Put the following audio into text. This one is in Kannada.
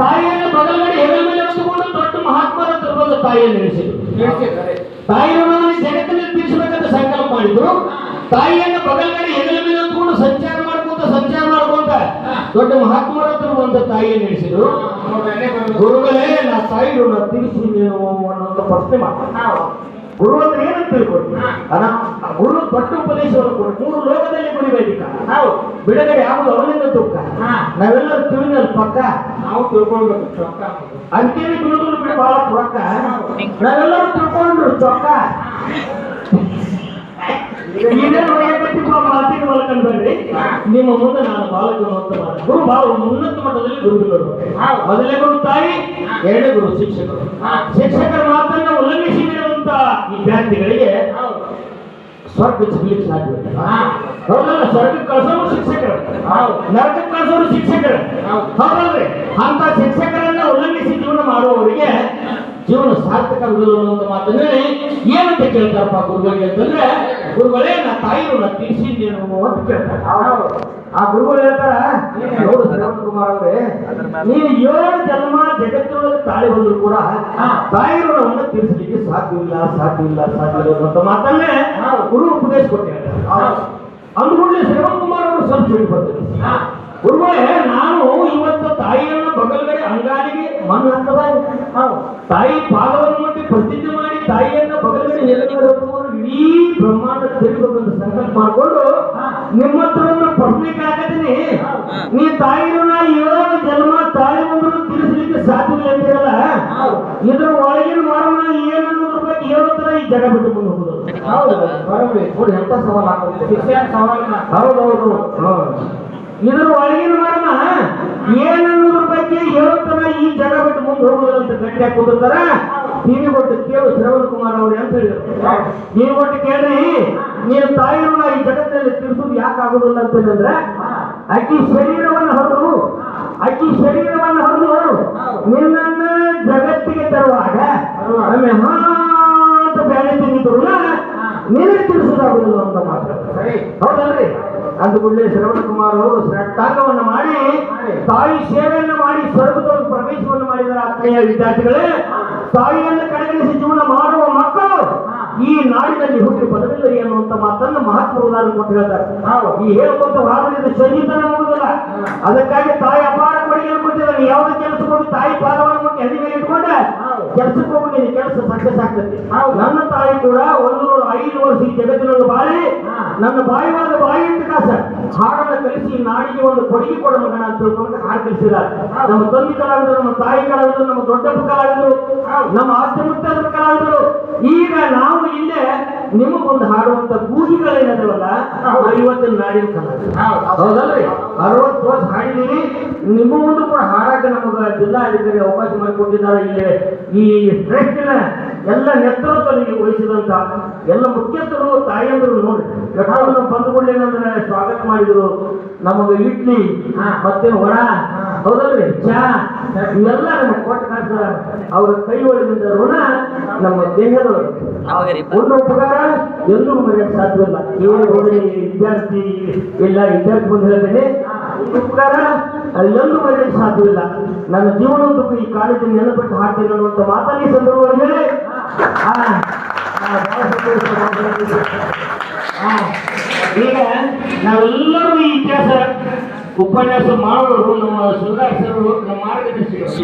ತಾಯಿಯನ್ನು ಬದಲಗಡೆ ಹೆಗಲ ಮೇಲೆ ಹೊತ್ತುಕೊಂಡು ದೊಡ್ಡ ಮಹಾತ್ಮರ ತರುವುದು ತಾಯಿಯನ್ನು ನಡೆಸಿದ್ರು ತಾಯಿಯನ್ನು ಜಗತ್ತಿನಲ್ಲಿ ತಿಳಿಸಬೇಕಂತ ಸಂಕಲ್ಪ ಮಾಡಿದ್ರು. ತಾಯಿಯನ್ನು ಬದಲಗಡೆ ಹೆಗಲ ಮೇಲೆ ಹೊತ್ತುಕೊಂಡು ಸಂಚಾರ ಮಾಡ್ಕೊಂತ ಸಂಚಾರ ಮಾಡ್ಕೊಂತ ದೊಡ್ಡ ಮಹಾತ್ಮರ ಬಂದ ತಾಯಿಯನ್ನು ನಡೆಸಿದ್ರು ಗುರುಗಳೇ ನಾ ತಾಯಿ ಋಣ ತಿಳಿಸಿ ನೀನು ಅನ್ನೋ ಪ್ರಶ್ನೆ ಮಾಡ್ತಾರೆ. ಗುರು ಅಂದ್ರೆ ಏನಂತ ತಿಳ್ಕೊಡ್ತೀನಿ ಅನ ಗುರು ದೊಡ್ಡ ಉಪದೇಶವನ್ನು ಕೊಡು ಮೂರು ಲೋಕದಲ್ಲಿ ಕುಡಿಬೇಕ ನಾವು ಬಿಡುಗಡೆ ಯಾವುದು ಅವನಿಂದ ದುಃಖ ನಾವೆಲ್ಲರೂ ತಿಳಿದಲ್ಲಿ ಪಕ್ಕ. ನಾವು ತಿಳ್ಕೊಳ್ಬೇಕು ಚೊಕ್ಕ. ಅಂತೇಳಿ ಬಿಡುಗಡೆ ಬಿಡಿ ಬಹಳ ರೊಕ್ಕ ನಾವೆಲ್ಲರೂ ತಿಳ್ಕೊಂಡ್ರು ಚೊಕ್ಕ. ನಿಮ್ಮ ಮುಂದೆ ನಾನು ಬಾಲಕನು ಅಂತ ಮಾಡ ಗುರು ಬಹಳ ಉನ್ನತ ಮಟ್ಟದಲ್ಲಿ ಗುರುಗಳು. ಮೊದಲೇ ಗುರು ತಾಯಿ ಎರಡೇ ಗುರು ಶಿಕ್ಷಕರು. ಶಿಕ್ಷಕರ ಮಾತನ್ನ ಉಲ್ಲಂಘಿಸಿರುವಂತ ವಿದ್ಯಾರ್ಥಿಗಳಿಗೆ ಸ್ವರ್ಗ ಸಿಗ್ಲಿಕ್ಕೆ ಸಾಧ್ಯವಿಲ್ಲ ಹೌದಲ್ಲ ಸ್ವರ್ಗಕ್ಕೆ ಕಳ್ಸೋರು ಶಿಕ್ಷಕರು. ನರಕಕ್ಕೆ ಕಳ್ಸೋರು ಶಿಕ್ಷಕರು. ಹೌದಲ್ರಿ? ಅಂತ ಶಿಕ್ಷಕರನ್ನ ಉಲ್ಲಂಘಿಸಿ ಜೀವನ ಮಾಡುವವರಿಗೆ ಜೀವನ ಸಾರ್ಥಕ ಅಂತ ಅನ್ನೋ ಮಾತನ್ನ ಏನಂತ ಕೇಳ್ತಾರಪ್ಪ ಗುರುಗಳಿಗೆ ಅಂತಂದ್ರೆ ಗುರುಗಳೇ ನಾ ತಾಯಿಯವ್ರನ್ನ ತಿಳಿಸಿದ್ದೇನು ಅಂತ ಕೇಳ್ತಾರೆ. ಆ ಗುರುಗಳು ಹೇಳ್ತಾರ ನೋಡು ಶ್ರವಣ ಕುಮಾರ್ ಅವರೇ ನೀನು ಏಳು ಜನ್ಮ ಜಗತ್ತಿನೊಳಗೆ ತಾಳಿ ಬಂದ್ರು ಕೂಡ ತಾಯಿ ತಿಳಿಸ್ಲಿಕ್ಕೆ ಸಾಧ್ಯವಿಲ್ಲ ಸಾಧ್ಯವಿಲ್ಲ ಸಾಧ್ಯವಿಲ್ಲ ಅಂತ ಮಾತನ್ನೇ ಕೊಟ್ಟಿದ್ದಾರೆ ಅಂದ್ಕೊಳ್ಳಿ ಶ್ರವಣ ಕುಮಾರ್ ಅವರು ಹೇಳಿ ಬರ್ತಾರೆ ಗುರುಗಳೇ ನಾನು ಇವತ್ತು ತಾಯಿಯನ್ನು ಬಗಲ್ಗಡೆ ಅಂಗಾಲಿಗೆ ಮಣ್ಣು ಹಾಕದ ತಾಯಿ ಪಾದವನ್ನು ಮುಟ್ಟಿ ಪ್ರತಿಜ್ಞೆ ಮಾಡಿ ತಾಯಿಯನ್ನ ಬಗಲ್ಗಡೆ ಹೊತ್ತುಕೊಂಡು ಇಡೀ ಬ್ರಹ್ಮಾಂಡ ತಿರುಗಬೇಕಂತ ಸಂಕಲ್ಪ ಮಾಡಿಕೊಂಡು ನಿಮ್ಮ ಹತ್ರ ಒಂದು ಪ್ರಶ್ನೆ ನೀ ತಾಯಿನ ಏಳು ಜನ್ಮ ತಾಯಿ ಮುಂದೆ ತಿಳಿಸ್ಲಿಕ್ಕೆ ಸಾಧ್ಯವಿಲ್ಲ ಅಂತೀರಲ್ಲ ಇದ್ರ ಒಳಗಿನ ಮರಣ ಏನನ್ನೋದ್ರ ಬಗ್ಗೆ ಹೇಳೋ ತರ ಈ ಜಗ ಬಿಟ್ಟು ಮುಂದೆ ಸವಾಲ್ ಹಾಕೋದು ಹೌದೌದು ಇದ್ರ ಒಳಗಿನ ಮರ್ಮ ಏನನ್ನೋದ್ರ ಬಗ್ಗೆ ಹೇಳುತ್ತಾನ ಈ ಜನ ಬಿಟ್ಟು ಮುಂದೆ ಹೋಗುದಿಲ್ಲ ಅಂತ ಗಟ್ಟಿಯಾಗಿ ಕೂತಿರ್ತಾರ ಟಿವಿ ಕೊಟ್ಟು ಕೇಳು ಶ್ರವಣ್ ಕುಮಾರ್ ಅವ್ರು ಅಂತ ಹೇಳಿದ್ರು? ನೀವು ಕೊಟ್ಟು ಕೇಳ್ರಿ. ನೀನು ತಾಯಿ ಋಣ ಈ ಜಗತ್ತಲ್ಲಿ ತಿಳಿಸೋದು ಯಾಕೆ ಆಗುದಿಲ್ಲ ಅಂತ ಹೇಳಿದ್ರೆ ಅಕ್ಕಿ ಶರೀರವನ್ನು ಹೊರದು, ಅಕ್ಕಿ ಶರೀರವನ್ನು ಹೊರದು ತಿಳಿಸೋದಾಗುದಿಲ್ಲ ಅಂತ ಮಾತ್ರ. ಹೌದಲ್ರಿ? ಕೂಡಲೇ ಶ್ರವಣ ಕುಮಾರ್ ಅವರು ಶ್ರದ್ಧಾಂಗವನ್ನು ಮಾಡಿ, ತಾಯಿ ಸೇವೆಯನ್ನು ಮಾಡಿ, ಸ್ವರ್ಗದೊಳಗೆ ಪ್ರವೇಶವನ್ನು ಮಾಡಿದರೆ ಆತ್ಮೀಯ ವಿದ್ಯಾರ್ಥಿಗಳೇ. ತಾಯಿಯನ್ನು ಕಡೆಗಣಿಸಿ ಜೀವನ ಮಾಡುವ ಮಕ್ಕಳು ಈ ನಾಡಿನಲ್ಲಿ ಹುಟ್ಟಿ ಬದಲಿಲ್ಲ ಅನ್ನುವಂತ ಮಾತನ್ನು ಮಹತ್ವ ಉದಾಹರಣೆ ಕೊಟ್ಟು ಹೇಳ್ತಾರೆ. ಈ ಹೇಳ್ಕೊಂತ ವಾದದಿಂದ ಸಂಗೀತ ಹೋಗುದಿಲ್ಲ ಅದಕ್ಕಾಗಿ ತಾಯಿ ಅಪಾರ ಕೊಡುಗೆಯನ್ನು ಕೊಟ್ಟಿದ್ದಾರೆ ಯಾವುದೇ ಕೆಲಸ ಕೊಟ್ಟು ತಾಯಿ ಪಾದವನ್ನು ಕೊಟ್ಟು ಹದಿ ಮೇಲೆ ಇಟ್ಕೊಂಡೆ ಕೆಲಸಕ್ಕೆ ಹೋಗಿ ನಿನ್ನ ಕೆಲಸ ಸಕ್ಸಸ್ ಆಗ್ತದೆ ನನ್ನ ತಾಯಿ ಕೂಡ ಒಂದು ನೂರ ಐದು ವರ್ಷ ಈ ಜಗತ್ತಿನಲ್ಲಿ ಬಾಳಿ ನನ್ನ ಬಾಯಿವಾದ ಬಾಯಿ ಅಂತ ಕಾಸ. ಹಾಡನ್ನು ಕಲಿಸಿ ನಾಡಿಗೆ ಒಂದು ಕೊಡುಗೆ ಕೊಡ ಮಗನ ಅಂತ ತಿಳ್ಕೊಂಡು ಹಾಡು ಕಲಿಸಿದ್ದಾರೆ. ನಮ್ಮ ತಂದೆ ಕಲಾವಿದರು ನಮ್ಮ ತಾಯಿ ಕಲಾವಿದರು ನಮ್ಮ ದೊಡ್ಡಪ್ಪ ಕಲಾವಿದರು ನಮ್ಮ ಆಸ್ತಿ ಮುತ್ತದ ಕಲಾವಿದರು ಈಗ ನಾವು ಇಲ್ಲೇ ನಿಮಗೊಂದು ಹಾಡುವಂತ ಗೂಗಿಗಳೇನದವಲ್ಲ ಇವತ್ತಿನ ನಾಡಿನ ಕಲಾವಿದರು ಹೌದಲ್ರಿ? ಅರವತ್ತು ವರ್ಷ ಹಾಡಿದೀವಿ ನಿಮ್ಮ ಮುಂದೆ ಕೂಡ ಹಾಡಕ್ಕೆ ಜಿಲ್ಲಾ ಜಿಲ್ಲಾಧಿಕಾರಿ ಅವಕಾಶ ಮಾಡಿಕೊಟ್ಟಿದ್ದಾರೆ. ಇಲ್ಲಿ ಈ ಟ್ರಸ್ಟಿನ ಎಲ್ಲ ನೇತೃತ್ವದಲ್ಲಿ ವಹಿಸಿದಂತ ಎಲ್ಲ ಮುಖ್ಯಸ್ಥರು ತಾಯಿಯಂದರು ನೋಡಿ ಎಷ್ಟೊಂದು ಬಂಧುಗಳೇನಂದ್ರೆ ಸ್ವಾಗತ ಮಾಡಿದ್ರು. ನಮಗೆ ಇಡ್ಲಿ ಮತ್ತೆ ಹೊರ ಹೌದಲ್ರಿ? ಚಾ ಇವೆಲ್ಲ ನಮ್ಮ ಕೊಟ್ಟ ಅವರ ಕೈ ಒಳಗಿದ್ದ ಋಣ ನಮ್ಮ ದೇಹದೊಳಗೆ ಒಂದು ಉಪಕಾರ ಎಲ್ಲೂ ಮರೆಯಕ್ಕೆ ಸಾಧ್ಯವಿಲ್ಲ ಏನು ವಿದ್ಯಾರ್ಥಿ ಎಲ್ಲ ವಿದ್ಯಾರ್ಥಿ ಬಂದು ಹೇಳ್ತೇನೆ ಉಪಕಾರ ಎಂದೂ ಮರೆಯಕ್ಕೆ ಸಾಧ್ಯವಿಲ್ಲ ನನ್ನ ಜೀವನದ ಈ ಕಾಲೇಜಿನ ನೆನಪಿಟ್ಟು ಹಾಕ್ತೇನೆ ಅನ್ನುವಂಥ ಮಾತಲ್ಲಿ ಸಂದರ್ಭದಲ್ಲಿ ಈಗ ನಾವೆಲ್ಲರೂ ಈ ಇತಿಹಾಸ ಉಪನ್ಯಾಸ ಮಾಡೋರು ನಮ್ಮ ಸುಧಾರಿಸಲು ನಮ್ಮ ಮಾರ್ಗದರ್ಶಿಗಳು.